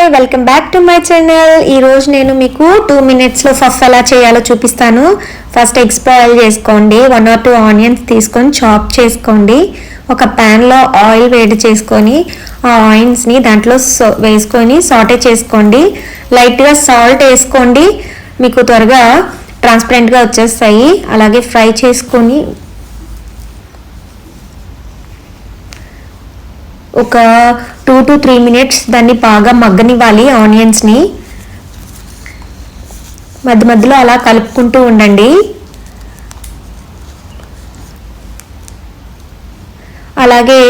Hi welcome back to my channel. ఈరోజు నేను మీకు టూ మినిట్స్లో ఫఫ్ ఎలా చేయాలో చూపిస్తాను. ఫస్ట్ ఎగ్స్ బాయిల్ చేసుకోండి. వన్ ఆర్ టూ ఆనియన్స్ తీసుకొని చాప్ చేసుకోండి. ఒక ప్యాన్లో ఆయిల్ వేడి చేసుకొని ఆ ఆయిల్స్ని దాంట్లో సో- వేసుకొని సాటే చేసుకోండి. లైట్గా సాల్ట్ వేసుకోండి. మీకు త్వరగా ట్రాన్స్పరెంట్గా వచ్చేస్తాయి. అలాగే ఫ్రై చేసుకొని ఒక టూ టు త్రీ మినిట్స్ దాన్ని బాగా మగ్గనివ్వాలి ఆనియన్స్ని. మధ్య మధ్యలో అలా కలుపుకుంటూ ఉండండి. అలాగే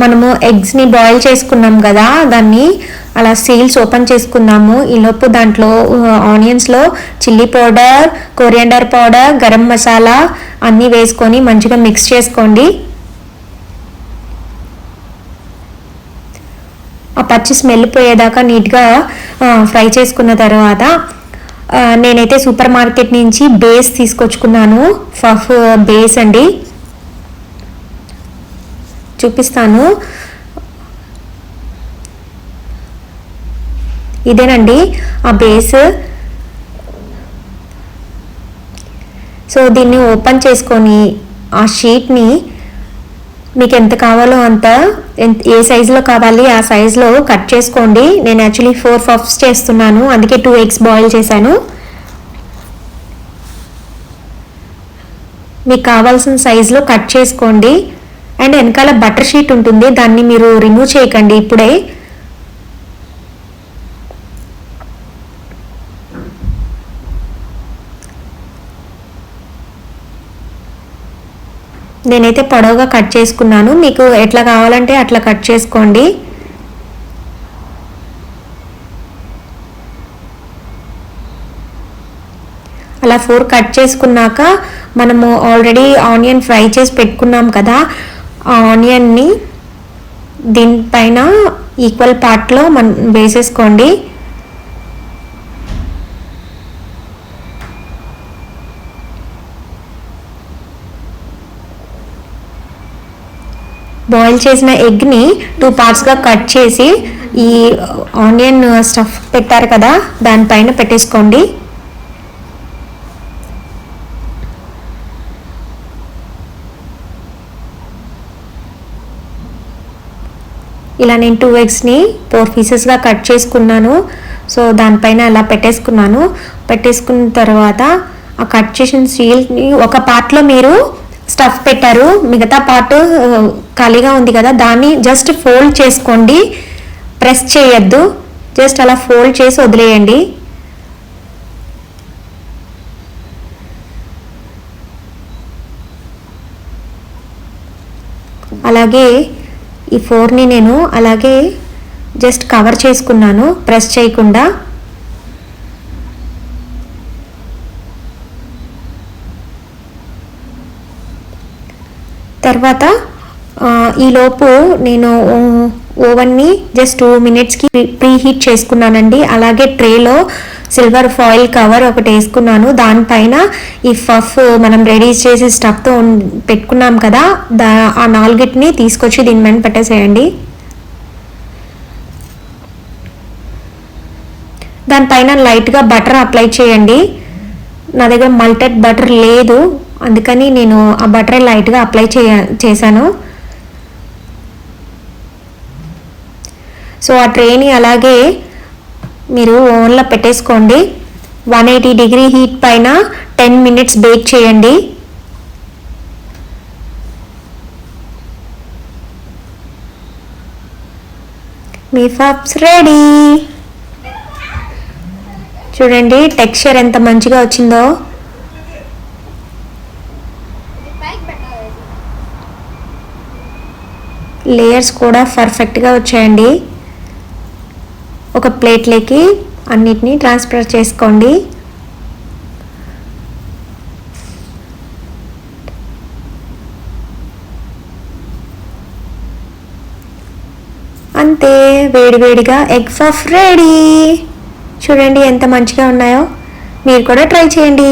మనము ఎగ్స్ని బాయిల్ చేసుకున్నాం కదా దాన్ని అలా సీల్స్ ఓపెన్ చేసుకున్నాము. ఈలోపు దాంట్లో ఆనియన్స్లో chilli powder coriander powder garam masala అన్నీ వేసుకొని మంచిగా మిక్స్ చేసుకోండి. ఆ పచ్చి స్మెల్ పోయేదాకా నీట్గా ఫ్రై చేసుకున్న తర్వాత నేనైతే సూపర్ మార్కెట్ నుంచి బేస్ తీసుకొచ్చుకున్నాను. ఫఫ్ బేస్ అండి. చూపిస్తాను. ఇదేనండి ఆ బేస్. సో దీన్ని ఓపెన్ చేసుకొని ఆ షీట్ని మీకు ఎంత కావాలో అంత ఎంత- ఏ సైజులో కావాలి ఆ సైజులో కట్ చేసుకోండి. నేను యాక్చువల్లీ ఫోర్ పఫ్స్ చేస్తున్నాను. అందుకే టూ ఎగ్స్ బాయిల్ చేశాను. మీకు కావాల్సిన సైజులో కట్ చేసుకోండి. అండ్ వెనకాల బటర్ షీట్ ఉంటుంది. దాన్ని మీరు రిమూవ్ చేయకండి ఇప్పుడే. నేనైతే పొడవుగా కట్ చేసుకున్నాను. మీకు ఎట్లా కావాలంటే అట్లా కట్ చేసుకోండి. అలా ఫోర్ కట్ చేసుకున్నాక మనము ఆల్రెడీ ఆనియన్ ఫ్రై చేసి పెట్టుకున్నాం కదా. ఆ ఆనియన్ని దీనిపైన ఈక్వల్ పార్ట్లో మన వేసేసుకోండి. బాయిల్ చేసిన ఎగ్ని టూ పార్ట్స్గా కట్ చేసి ఈ ఆనియన్ స్టఫ్ పెట్టారు కదా దానిపైన పెట్టేసుకోండి. ఇలా నేను టూ ఎగ్స్ని ఫోర్ పీసెస్గా కట్ చేసుకున్నాను. సో దానిపైన అలా పెట్టేసుకున్నాను. పెట్టేసుకున్న తర్వాత ఆ కట్ చేసిన స్టీల్ని ఒక పార్ట్లో మీరు స్టఫ్ పెట్టారు. మిగతా పార్ట్ ఖాళీగా ఉంది కదా. దాన్ని జస్ట్ ఫోల్డ్ చేసుకోండి. ప్రెస్ చేయొద్దు. జస్ట్ అలా ఫోల్డ్ చేసి వదిలేయండి. అలాగే ఈ ఫోర్ని నేను అలాగే జస్ట్ కవర్ చేసుకున్నాను. ప్రెస్ చేయకుండా. తర్వాత ఈలోపు నేను ఓవెన్ని జస్ట్ టూ మినిట్స్కి ప్రీ హీట్ చేసుకున్నానండి. అలాగే ట్రేలో సిల్వర్ ఫాయిల్ కవర్ ఒకటి వేసుకున్నాను. దానిపైన ఈ ఫఫ్ మనం రెడీ చేసి స్టఫ్తో పెట్టుకున్నాం కదా దా ఆ నాలుగిటిని తీసుకొచ్చి దీని మీద పెట్టేసేయండి. దానిపైన లైట్గా బటర్ అప్లై చేయండి. నా దగ్గర మల్టెడ్ బటర్ లేదు. అందుకని నేను ఆ బటర్ లైట్గా అప్లై చేయ చేశాను. సో ఆ ట్రేని అలాగే మీరు ఓన్లో పెట్టేసుకోండి. వన్ ఎయిటీ డిగ్రీ హీట్ పైన టెన్ మినిట్స్ బేక్ చేయండి. మీ ఫాప్స్ రెడీ. చూడండి టెక్స్చర్ ఎంత మంచిగా వచ్చిందో. లేయర్స్ కూడా పర్ఫెక్ట్గా వచ్చాయండి. ఒక ప్లేట్లోకి అన్నిటినీ ట్రాన్స్ఫర్ చేసుకోండి. అంతే వేడివేడిగా ఎగ్ పఫ్ రెడీ. చూడండి ఎంత మంచిగా ఉన్నాయో. మీరు కూడా ట్రై చేయండి.